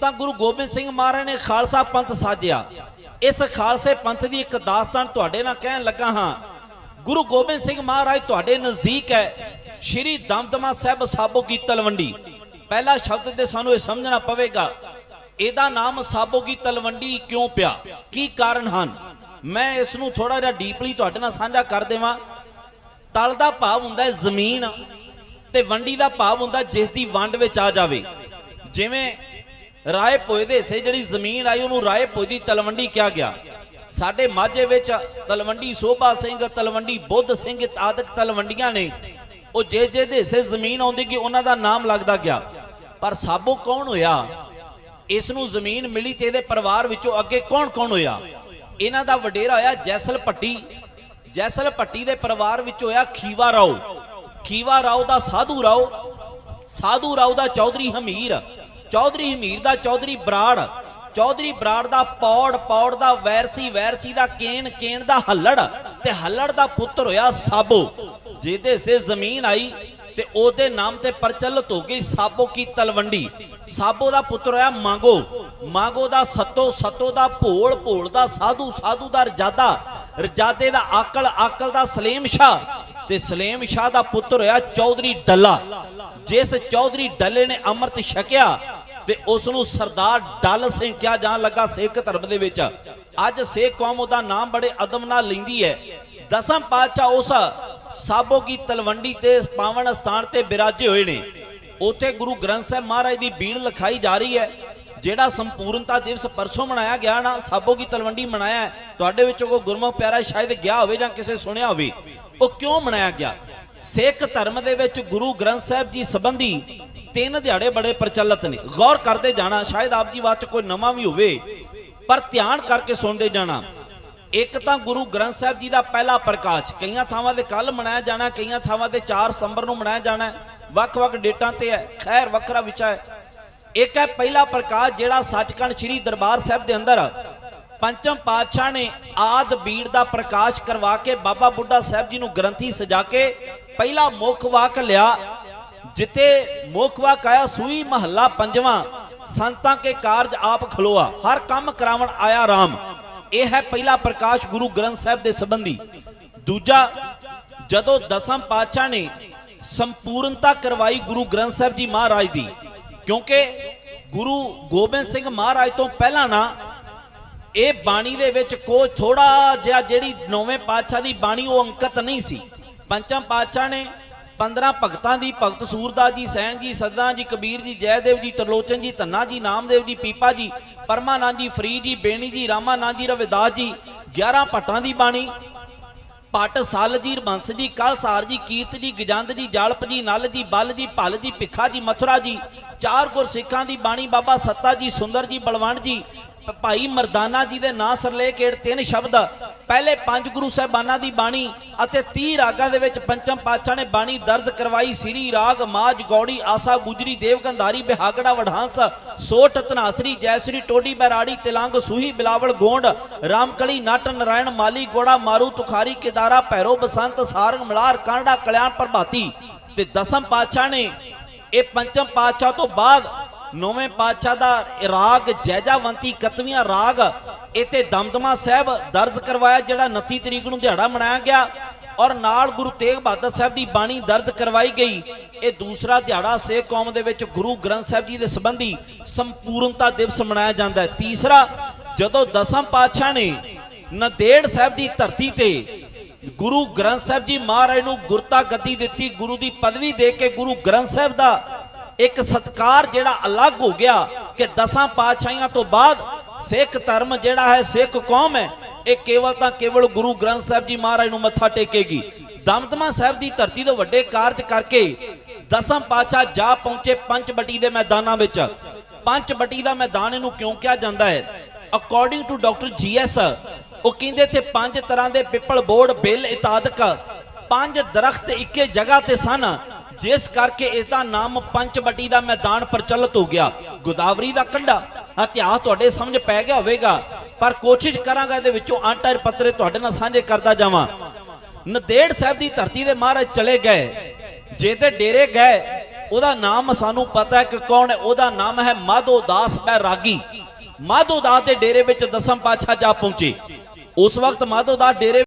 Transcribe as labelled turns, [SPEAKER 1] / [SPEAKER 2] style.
[SPEAKER 1] ਤਾਂ ਗੁਰੂ ਗੋਬਿੰਦ ਸਿੰਘ ਮਹਾਰਾਜ ਨੇ ਖਾਲਸਾ ਪੰਥ ਸਾਜਿਆ। ਇਸ ਖਾਲਸੇ ਪੰਥ ਦੀ ਇੱਕ ਦਾਸਤਾਨ ਤੁਹਾਡੇ ਨਾਲ ਕਹਿਣ ਲੱਗਾ ਹਾਂ। ਗੁਰੂ ਗੋਬਿੰਦ ਸਿੰਘ ਮਹਾਰਾਜ ਤੁਹਾਡੇ ਨਜ਼ਦੀਕ ਹੈ। ਸ਼੍ਰੀ ਦਮਦਮਾ ਸਾਹਿਬ ਸਾਬੋ ਕੀ ਤਲਵੰਡੀ। ਪਹਿਲਾ ਸ਼ਬਦ ਤੇ ਸਾਨੂੰ ਇਹ ਸਮਝਣਾ ਪਵੇਗਾ। ਇਹਦਾ ਨਾਮ ਸਾਬੋ ਕੀ ਤਲਵੰਡੀ ਕਿਉਂ ਪਿਆ? ਕੀ ਕਾਰਨ ਹਨ? ਮੈਂ ਇਸ ਨੂੰ ਥੋੜਾ ਜਿਹਾ ਡੀਪਲੀ ਤੁਹਾਡੇ ਨਾਲ ਸਾਂਝਾ ਕਰ ਦੇਵਾਂ। ਤਲ ਦਾ ਭਾਵ ਹੁੰਦਾ ਹੈ ਜ਼ਮੀਨ ਤੇ ਵੰਡੀ ਦਾ ਭਾਵ ਹੁੰਦਾ ਜਿਸ ਦੀ ਵੰਡ ਵਿੱਚ ਆ ਜਾਵੇ। ਜਿਵੇਂ ਰਾਏ ਪੋਏ ਦੇ ਹਿੱਸੇ ਜਿਹੜੀ ਜ਼ਮੀਨ ਆਈ, ਉਹਨੂੰ ਰਾਏ ਪੋਏ ਦੀ ਤਲਵੰਡੀ ਕਿਹਾ ਗਿਆ? ਸਾਡੇ ਮਾਝੇ ਵਿੱਚ ਤਲਵੰਡੀ ਸੋਭਾ ਸਿੰਘ, ਤਲਵੰਡੀ ਬੁੱਧ ਸਿੰਘ, ਆਦਿਕ ਤਲਵੰਡੀਆਂ ਨੇ। ਉਹ ਜੇ ਜੇ ਦੇ ਹਿੱਸੇ ਜ਼ਮੀਨ ਆਉਂਦੀ ਕਿ ਉਹਨਾਂ ਦਾ ਨਾਮ ਲੱਗਦਾ ਗਿਆ। ਪਰ ਸਾਬੋ ਕੌਣ ਹੋਇਆ? ਇਸ ਨੂੰ ਜ਼ਮੀਨ ਮਿਲੀ ਤੇ ਇਹਦੇ ਪਰਿਵਾਰ ਵਿੱਚੋਂ ਅੱਗੇ ਕੌਣ ਕੌਣ ਹੋਇਆ? ਇਹਨਾਂ ਦਾ ਵਡੇਰਾ ਹੋਇਆ ਜੈਸਲ ਪੱਟੀ ਜੈਸਲ ਪੱਟੀ ਦੇ ਪਰਿਵਾਰ ਵਿੱਚ ਹੋਇਆ ਖੀਵਾ ਰਾਓ। ਖੀਵਾ ਰਾਓ ਦਾ ਸਾਧੂ ਰਾਓ। ਸਾਧੂ ਰਾਓ ਦਾ ਚੌਧਰੀ ਹਮੀਰ। ਚੌਧਰੀ ਹਮੀਰ ਦਾ, ਚੌਧਰੀ ਬਰਾੜ। ਚੌਧਰੀ ਬਰਾੜ ਦਾ ਪੌੜ ਪੌੜ ਦਾ ਵੈਰਸੀ ਵੈਰਸੀ ਦਾ ਕੇਨ ਕੇਨ ਦਾ ਹੱਲੜ ਤੇ ਹੱਲੜ ਦਾ ਪੁੱਤਰ ਹੋਇਆ ਸਾਬੋ, ਜਿਹਦੇ ਸੇ ਜ਼ਮੀਨ ਆਈ ਤੇ ਉਹਦੇ ਨਾਮ ਤੇ ਪ੍ਰਚਲਿਤ ਹੋ ਗਈ ਸਾਬੋ ਕੀ ਤਲਵੰਡੀ। ਸਾਬੋ ਦਾ ਪੁੱਤਰ ਹੋਇਆ ਮਾਂਗੋ। ਮਾਂਗੋ ਦਾ ਸੱਤੋ ਸੱਤੋ ਦਾ ਭੋਲ ਭੋਲ ਦਾ ਸਾਧੂ ਸਾਧੂ ਦਾ ਰਜਾਦਾ। ਰਜਾਦੇ ਦਾ ਆਕਲ ਆਕਲ ਦਾ ਸਲੀਮ ਸ਼ਾਹ ਤੇ ਸਲੀਮ ਸ਼ਾਹ ਦਾ ਪੁੱਤਰ ਹੋਇਆ ਚੌਧਰੀ ਡੱਲਾ। ਜਿਸ ਚੌਧਰੀ ਡੱਲੇ ਨੇ ਅੰਮ੍ਰਿਤ ਛਕਿਆ ਤੇ ਉਸ ਨੂੰ ਸਰਦਾਰ ਡੱਲ ਸਿੰਘ ਕਿਹਾ ਜਾਣ ਲੱਗਾ ਸਿੱਖ ਧਰਮ ਦੇ ਵਿੱਚ। ਅੱਜ ਸਿੱਖ ਕੌਮ ਉਹਦਾ ਨਾਮ ਬੜੇ ਅਦਮ ਨਾਲ ਲੈਂਦੀ ਹੈ। ਦਸਮ ਪਾਤਸ਼ਾਹ ਉਸ ਸਾਬੋ ਕੀ ਤਲਵੰਡੀ ਤੇ ਇਸ ਪਾਵਨ ਸਥਾਨ ਤੇ ਬਿਰਾਜੇ ਹੋਏ ਨੇ। ਉੱਥੇ ਗੁਰੂ ਗ੍ਰੰਥ ਸਾਹਿਬ ਮਹਾਰਾਜ ਦੀ ਬੀੜ ਲਿਖਾਈ ਜਾ ਰਹੀ ਹੈ। ਜਿਹੜਾ ਸੰਪੂਰਨਤਾ ਦਿਵਸ ਪਰਸੋਂ ਮਨਾਇਆ ਗਿਆ ਨਾ ਸਾਬੋ ਕੀ ਤਲਵੰਡੀ ਮਨਾਇਆ ਤੁਹਾਡੇ ਵਿੱਚੋਂ ਕੋਈ ਗੁਰਮੁਖ ਪਿਆਰਾ ਸ਼ਾਇਦ ਗਿਆ ਹੋਵੇ ਜਾਂ ਕਿਸੇ ਸੁਣਿਆ ਹੋਵੇ। ਉਹ ਕਿਉਂ ਮਨਾਇਆ ਗਿਆ? ਸਿੱਖ ਧਰਮ ਦੇ ਵਿੱਚ ਗੁਰੂ ਗ੍ਰੰਥ ਸਾਹਿਬ ਜੀ ਸੰਬੰਧੀ ਤਿੰਨ ਦਿਹਾੜੇ ਬੜੇ ਪ੍ਰਚਲਿਤ ਨੇ। ਗੌਰ ਕਰਦੇ ਜਾਣਾ, ਸ਼ਾਇਦ ਆਪ ਜੀ ਬਾਤ 'ਚ ਕੋਈ ਨਵਾਂ ਵੀ ਹੋਵੇ, ਪਰ ਧਿਆਨ ਕਰਕੇ ਸੁਣਦੇ ਜਾਣਾ। ਇੱਕ ਤਾਂ ਗੁਰੂ ਗ੍ਰੰਥ ਸਾਹਿਬ ਜੀ ਦਾ ਪਹਿਲਾ ਪ੍ਰਕਾਸ਼, ਕਈਆਂ ਥਾਵਾਂ ਤੇ ਕੱਲ ਮਨਾਇਆ ਜਾਣਾ, ਕਈਆਂ ਥਾਵਾਂ ਤੇ 4 ਸਤੰਬਰ ਨੂੰ ਮਨਾਇਆ ਜਾਣਾ ਵੱਖ-ਵੱਖ ਡੇਟਾਂ ਤੇ ਹੈ, ਖੈਰ ਵੱਖਰਾ ਵਿਸ਼ਾ ਹੈ। ਇੱਕ ਹੈ ਪਹਿਲਾ ਪ੍ਰਕਾਸ਼ ਜਿਹੜਾ ਸੱਚਖੰਡ ਸ੍ਰੀ ਦਰਬਾਰ ਸਾਹਿਬ ਦੇ ਅੰਦਰ ਪੰਚਮ ਪਾਤਸ਼ਾਹ ਨੇ ਆਦ ਬੀੜ ਦਾ ਪ੍ਰਕਾਸ਼ ਕਰਵਾ ਕੇ ਬਾਬਾ ਬੁੱਢਾ ਸਾਹਿਬ ਜੀ ਨੂੰ ਗ੍ਰੰਥੀ ਸਜਾ ਕੇ ਪਹਿਲਾ ਮੁੱਖ ਵਾਕ ਲਿਆ, ਜਿੱਥੇ ਮੁੱਖ ਵਾਕ ਆਇਆ, ਸੂਈ ਮਹੱਲਾ ਪੰਜਵਾਂ, ਸੰਤਾਂ ਕੇ ਕਾਰਜ ਆਪ ਖਲੋਆ, ਹਰ ਕੰਮ ਕਰਾਵਣ ਆਇਆ RAM ਇਹ ਹੈ ਪਹਿਲਾ ਪ੍ਰਕਾਸ਼ ਗੁਰੂ ਗ੍ਰੰਥ ਸਾਹਿਬ ਦੇ ਸੰਬੰਧੀ। ਦੂਜਾ, ਜਦੋਂ ਦਸਮ ਪਾਤਸ਼ਾਹ ਨੇ ਸੰਪੂਰਨਤਾ ਕਰਵਾਈ ਗੁਰੂ ਗ੍ਰੰਥ ਸਾਹਿਬ ਜੀ ਮਹਾਰਾਜ ਦੀ, ਕਿਉਂਕਿ ਗੁਰੂ ਗੋਬਿੰਦ ਸਿੰਘ ਮਹਾਰਾਜ ਤੋਂ ਪਹਿਲਾਂ ਨਾ, ਇਹ ਬਾਣੀ ਦੇ ਵਿੱਚ ਕੋਈ ਥੋੜਾ ਜਿਹਾ ਜਿਹੜੀ ਨੌਵੇਂ ਪਾਤਸ਼ਾਹ ਦੀ ਬਾਣੀ ਉਹ ਅੰਕਿਤ ਨਹੀਂ ਸੀ। ਪੰਚਮ ਪਾਤਸ਼ਾਹ ਨੇ 15 ਭਗਤਾਂ ਦੀ ਭਗਤ ਸੂਰਦਾਸ ਜੀ ਸੈਣ ਜੀ ਸਦਾ ਜੀ, ਕਬੀਰ ਜੀ, ਜੈਦੇਵ ਜੀ, ਤਰਲੋਚਨ ਜੀ, ਧੰਨਾ ਜੀ, ਨਾਮਦੇਵ ਜੀ, ਪੀਪਾ ਜੀ, ਪਰਮਾਨੰਦ ਜੀ ਫਰੀ ਜੀ ਬੇਣੀ ਜੀ, ਰਾਮਾਨੰਦ ਜੀ, ਰਵਿਦਾਸ ਜੀ 11 ਭੱਟਾਂ ਦੀ ਬਾਣੀ ਪਟ ਸਲ ਜੀ ਬੰਸ ਜੀ, ਕਲਸਾਰ ਜੀ, ਕੀਰਤ ਜੀ, ਗਜੰਦ ਜੀ, ਜਲਪ ਜੀ, ਨਲ ਜੀ, ਬਲ ਜੀ, ਭਲ ਜੀ, ਭਿੱਖਾ ਜੀ, ਮਥੁਰਾ ਜੀ, ਚਾਰ ਗੁਰਸਿੱਖਾਂ ਦੀ ਬਾਣੀ, ਬਾਬਾ ਸੱਤਾ ਜੀ, ਸੁੰਦਰ ਜੀ, ਬਲਵੰਡ ਜੀ ਭਾਈ ਮਰਦਾਨਾ ਜੀ ਦੇ ਨਾਂ ਸਰਲੇ ਕੇੜ ਤਿੰਨ ਸ਼ਬਦ ਪਹਿਲੇ ਪੰਜ ਗੁਰੂ ਸਾਹਿਬਾਨਾਂ ਦੀ ਬਾਣੀ ਅਤੇ 30 ਰਾਗਾਂ ਦੇ ਵਿੱਚ ਪੰਚਮ ਪਾਤਸ਼ਾਹ ਨੇ ਬਾਣੀ ਦਰਜ ਕਰਵਾਈ। ਸ੍ਰੀ ਰਾਗ ਮਾਜ ਗੌੜੀ, ਆਸਾ, ਗੁਜਰੀ, ਦੇਵਗੰਧਾਰੀ, ਬਿਹਾਗੜਾ ਵਢਾਂਸ ਸੋਟ ਤਨਾਸਰੀ ਜੈਸਰੀ, ਟੋਡੀ, ਬੈਰਾੜੀ, ਤਿਲੰਗ, ਸੂਹੀ, ਬਿਲਾਵਲ, ਗੋਂਡ, ਰਾਮਕਲੀ, ਨਟ, ਨਰਾਇਣ, ਮਾਲੀ, ਗੋੜਾ, ਮਾਰੂ, ਤੁਖਾਰੀ, ਕਿਦਾਰਾ, ਭੈਰੋ, ਬਸੰਤ, ਸਾਰੰਗ, ਮਲਾਰ, ਕਾਂਡਾ, ਕਲਿਆਣ, ਪ੍ਰਭਾਤੀ। ਤੇ ਦਸਮ ਪਾਤਸ਼ਾਹ ਨੇ ਇਹ ਪੰਚਮ ਪਾਤਸ਼ਾਹ ਤੋਂ ਬਾਅਦ ਨੌਵੇਂ ਪਾਤਸ਼ਾਹ ਦਾ ਰਾਗ ਜੈਜਾਵੰਤੀ ਕਤਵੀਆਂ ਰਾਗ ਇਥੇ ਦਮਦਮਾ ਸਾਹਿਬ ਦਰਜ ਕਰਵਾਇਆ, ਜਿਹੜਾ 29 ਤਰੀਕ ਨੂੰ ਦਿਹਾੜਾ ਮਨਾਇਆ ਗਿਆ ਔਰ ਨਾਲ ਗੁਰੂ ਤੇਗ ਬਹਾਦਰ ਸਾਹਿਬ ਦੀ ਬਾਣੀ ਦਰਜ ਕਰਵਾਈ ਗਈ। ਇਹ ਦੂਸਰਾ ਦਿਹਾੜਾ ਸਿੱਖ ਕੌਮ ਦੇ ਵਿੱਚ ਗੁਰੂ ਗ੍ਰੰਥ ਸਾਹਿਬ ਜੀ ਦੇ ਸੰਬੰਧੀ ਸੰਪੂਰਨਤਾ ਦਿਵਸ ਮਨਾਇਆ ਜਾਂਦਾ ਹੈ। ਤੀਸਰਾ, ਜਦੋਂ ਦਸਮ ਪਾਤਸ਼ਾਹ ਨੇ ਨੰਦੇੜ ਸਾਹਿਬ ਦੀ ਧਰਤੀ ਤੇ ਗੁਰੂ ਗ੍ਰੰਥ ਸਾਹਿਬ ਜੀ ਮਹਾਰਾਜ ਨੂੰ ਗੁਰਤਾ ਗੱਦੀ ਦਿੱਤੀ, ਗੁਰੂ ਦੀ ਪਦਵੀ ਦੇ ਕੇ ਗੁਰੂ ਗ੍ਰੰਥ ਸਾਹਿਬ ਦਾ ਇੱਕ ਸਤਕਾਰ ਜਿਹੜਾ ਅਲੱਗ ਹੋ ਗਿਆ ਕਿ ਦਸਾਂ ਪਾਤਸ਼ਾਹੀਆਂ ਤੋਂ ਬਾਅਦ ਸਿੱਖ ਧਰਮ ਜਿਹੜਾ ਹੈ, ਸਿੱਖ ਕੌਮ ਹੈ, ਇਹ ਕੇਵਲ ਤਾਂ ਕੇਵਲ ਗੁਰੂ ਗ੍ਰੰਥ ਸਾਹਿਬ ਜੀ ਮਹਾਰਾਜ ਨੂੰ ਮੱਥਾ ਟੇਕੇਗੀ। ਦਮਦਮਾ ਸਾਹਿਬ ਦੀ ਧਰਤੀ ਤੋਂ ਵੱਡੇ ਕਾਰਜ ਕਰਕੇ ਦਸਮ ਪਾਤਸ਼ਾਹ ਜਾ ਪਹੁੰਚੇ ਪੰਚਬਟੀ ਦੇ ਮੈਦਾਨਾਂ ਵਿੱਚ। ਪੰਚਬਟੀ ਦਾ ਮੈਦਾਨ ਇਹਨੂੰ ਕਿਉਂ ਕਿਹਾ ਜਾਂਦਾ ਹੈ? ਅਕੋਰਡਿੰਗ ਟੂ ਡਾਕਟਰ ਜੀਐਸ ਉਹ ਕਹਿੰਦੇ ਤੇ ਪੰਜ ਤਰ੍ਹਾਂ ਦੇ ਪਿੱਪਲ ਬੋੜ, ਬਿੱਲ, ਇਤਾਦਕ ਪੰਜ ਦਰਖਤ ਇੱਕੇ ਜਗ੍ਹਾ ਤੇ ਸਨ, ਜਿਸ ਕਰਕੇ ਇਸ ਦਾ ਨਾਮ ਪੰਚਬਟੀ ਦਾ ਮੈਦਾਨ ਪ੍ਰਚਲਿਤ ਹੋ ਗਿਆ। ਗੋਦਾਵਰੀ ਦਾ ਕੰਢਾ। ਇਤਿਹਾਸ ਤੁਹਾਡੇ ਸਮਝ ਪੈ ਗਿਆ ਹੋਵੇਗਾ। ਪਰ ਕੋਸ਼ਿਸ਼ ਕਰਾਂਗਾ ਇਹਦੇ ਵਿੱਚੋਂ ਆਂਟਰ ਪੱਤਰੇ ਤੁਹਾਡੇ ਨਾਲ ਸਾਂਝੇ ਕਰਦਾ ਜਾਵਾਂ। ਨਦੇੜ ਸਾਹਿਬ ਦੀ ਧਰਤੀ ਦੇ ਮਹਾਰਾਜ ਚਲੇ ਗਏ। ਜੇ ਤੇ ਡੇਰੇ ਗਏ, ਉਹਦਾ ਨਾਮ ਸਾਨੂੰ ਪਤਾ ਹੈ ਕਿ ਕੌਣ ਹੈ। ਉਹਦਾ ਨਾਮ ਹੈ ਮਾਧੋ ਦਾਸ ਬੈਰਾਗੀ ਮਾਧੋ ਦਾਸ ਦੇ ਡੇਰੇ ਵਿੱਚ ਦਸਮ ਪਾਤਸ਼ਾਹ ਜਾ ਪਹੁੰਚੇ। ਉਸ ਵਕਤ ਮਾਧੋ ਦਾਸ ਡੇਰੇ